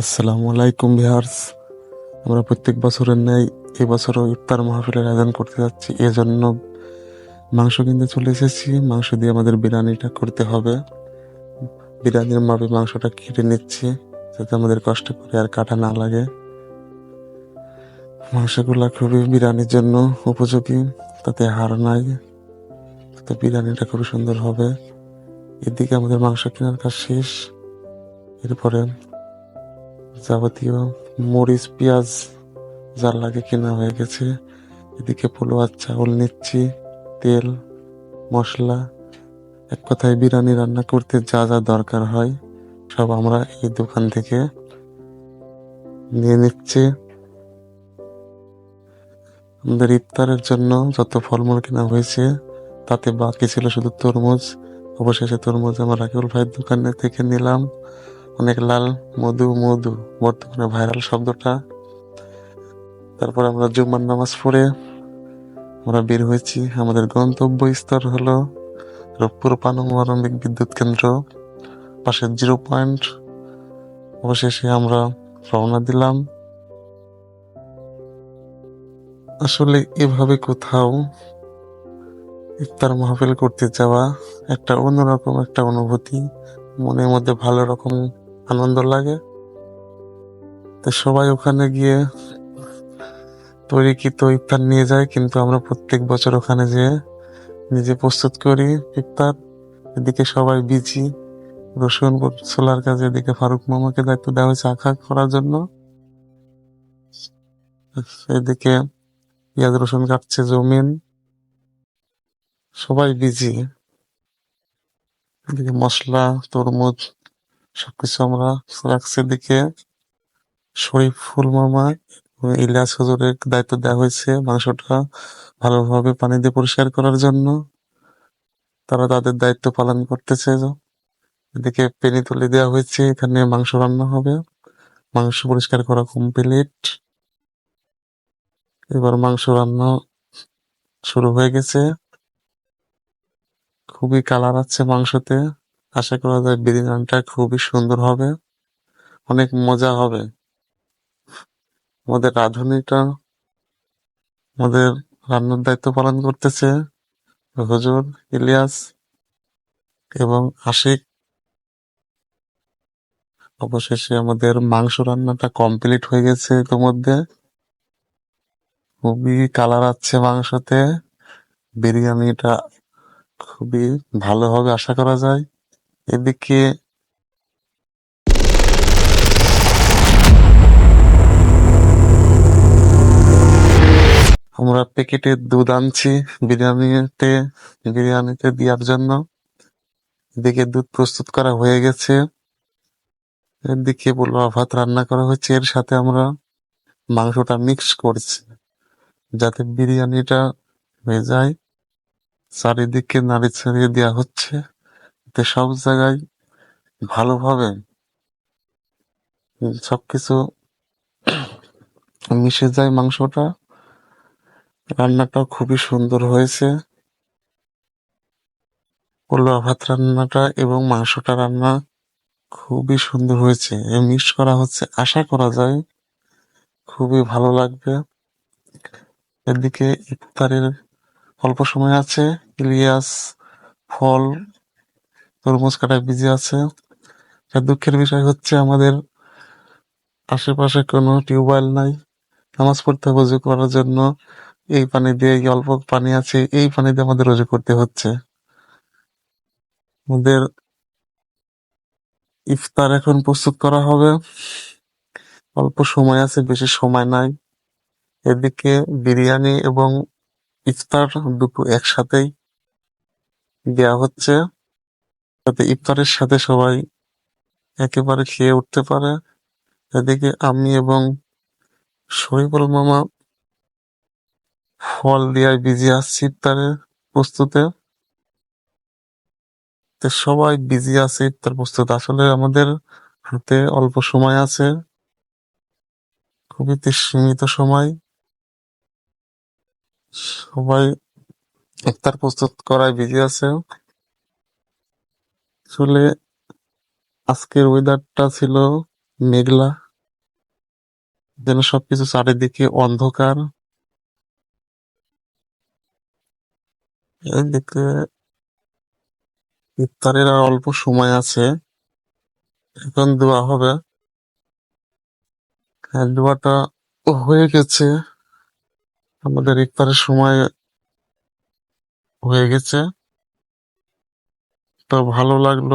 আসসালামু আলাইকুম ভিউয়ার্স। আমরা প্রত্যেক বছরের ন্যায় এবছরও ইফতার মাহফিলের আয়োজন করতে যাচ্ছি। এজন্য মাংস কিনতে চলে এসেছি। মাংস দিয়ে আমাদের বিরিয়ানিটা করতে হবে। বিরিয়ানির মাপে মাংসটা কেটে নিচ্ছি যাতে আমাদের কষ্ট করে আর কাটা না লাগে। মাংসগুলা খুবই বিরিয়ানির জন্য উপযোগী, তাতে হাড় নাই, তাতে বিরিয়ানিটা খুবই সুন্দর হবে। এদিকে আমাদের মাংস কেনার কাজ শেষ। এরপরে যাবতীয় মরিচ, পেঁয়াজ, যার লাগে কেনা হয়ে গেছে। এদিকে পোলোয়ার চাউল নিচ্ছি, তেল, মশলা। এক কথায় বিরিয়ানি রান্না করতে যা যা দরকার হয়, সব আমরা এই দোকান থেকে নিয়ে নিচ্ছি। আমাদের ইফতারের জন্য যত ফলমূল কেনা হয়েছে, তাতে বাকি ছিল শুধু তরমুজ। অবশেষে তরমুজ আমার রাকিবুল ভাইয়ের দোকানে থেকে নিলাম। অনেক লাল, মধু মধু, বর্তমানে ভাইরাল শব্দটা। তারপর আমরা জুম্মার নামাজ পড়ে আমরা বের হয়েছি। আমাদের গন্তব্য স্তর হলো রূপপুর পারমাণবিক বিদ্যুৎ কেন্দ্র। পাশে জিরো পয়েন্ট অবশেষে আমরা রওনা দিলাম। আসলে এভাবে কোথাও ইফতার মাহফিল করতে যাওয়া একটা অন্যরকম একটা অনুভূতি, মনের মধ্যে ভালো রকম আনন্দ লাগে। তো সবাই ওখানে গিয়ে তৈরিকৃত ইফতার নিয়ে যায়, কিন্তু আমরা প্রত্যেক বছর ওখানে যেয়ে নিজে প্রস্তুত করি ইফতার। এদিকে সবাই বিজি। রসুন ছোলার কাজে এদিকে ফারুক মামাকে দায়িত্ব দেওয়া হয়েছে আঁকা করার জন্য। এদিকে পেঁয়াজ, রসুন কাটছে জমিন। সবাই বিজি। এদিকে মশলা, তরমুজ সবকিছু আমরা রাখছি এদিকে। শরীফ ফুল মামা ইলিয়াস হুজুরের দায়িত্ব দেওয়া হয়েছে মাংসটা ভালোভাবে পানি দিয়ে পরিষ্কার করার জন্য। তারা তাদের দায়িত্ব পালন করতেছে। এদিকে পেনি তুলে দেওয়া হয়েছে, এখানে মাংস রান্না হবে। মাংস পরিষ্কার করা কমপ্লিট এবার মাংস রান্না শুরু হয়ে গেছে। খুবই কালার আছে মাংসতে। আশা করা যায় বিরিয়ানিটা খুবই সুন্দর হবে। অনেক মজা হবে। আমাদের রাঁধুনিটা আমাদের রান্নার দায়িত্ব পালন করতেছে হুজুর ইলিয়াস এবং আশিক। অবশেষে আমাদের মাংস রান্নাটা কমপ্লিট হয়ে গেছে ইতিমধ্যে। খুবই কালার আছে মাংসতে। বিরিয়ানিটা খুবই ভালো হবে আশা করা যায়। এদিকে আমরা প্যাকেটে দুধ আনছি, বিরিয়ানিতে বিরিয়ানিতে দেওয়ার জন্য। এদিকে দুধ প্রস্তুত করা হয়ে গেছে। এদিকে পোলাও ভাত রান্না করা হচ্ছে। এর সাথে আমরা মাংসটা মিক্স করছি, যাতে বিরিয়ানিটা হয়ে যায়। চারিদিকে নাড়ি ছাড়িয়ে দেওয়া হচ্ছে। এতে সব জায়গায় ভালোভাবে সবকিছু মিশে যায় মাংসটা। রান্নাটা খুবই সুন্দর হয়েছে। পোলাও ভাত রান্নাটা এবং মাংসটা রান্না খুবই সুন্দর হয়েছে। মিক্স করা হচ্ছে, আশা করা যায়। খুবই ভালো লাগবে। এদিকে ইফতারের অল্প সময় আছে, ইলিয়াস, ফল তরমুজ কাটায় বিজি আছে? আর দুঃখের বিষয় হচ্ছে আমাদের আশেপাশে কোনো টিউবওয়েল নাই। নামাজ পড়তে উজু করার জন্য। এই পানি দিয়ে অল্প পানি আছে, এই পানি দিয়ে আমাদের উজু করতে হচ্ছে। আমাদের ইফতার এখন প্রস্তুত করা হবে। অল্প সময় আছে, বেশি সময় নাই। এদিকে বিরিয়ানি এবং ইফতার দুটো একসাথেই দেওয়া হচ্ছে। যাতে ইফতারের সাথে সবাই একেবারে খেয়ে উঠতে পারে। এদিকে আমি এবং শরীফুল মামা ফল দিয়ে বিজি আসছি ইফতারের প্রস্তুতে। সবাই বিজি আছে ইফতার প্রস্তুত। আসলে আমাদের হাতে অল্প সময় আছে। খুবই সীমিত সময়। সবাই ইফতার প্রস্তুত করায় বিজি আছে। আসলে আজকের ওয়েদারটা ছিল মেঘলা। যেন সবকিছু চারিদিকে অন্ধকার। ইফতারের আর অল্প সময় আছে। এখন দোয়া হবে। দোয়াটা হয়ে গেছে। আমাদের ইফতারের সময় হয়ে গেছে। তো ভালো লাগল।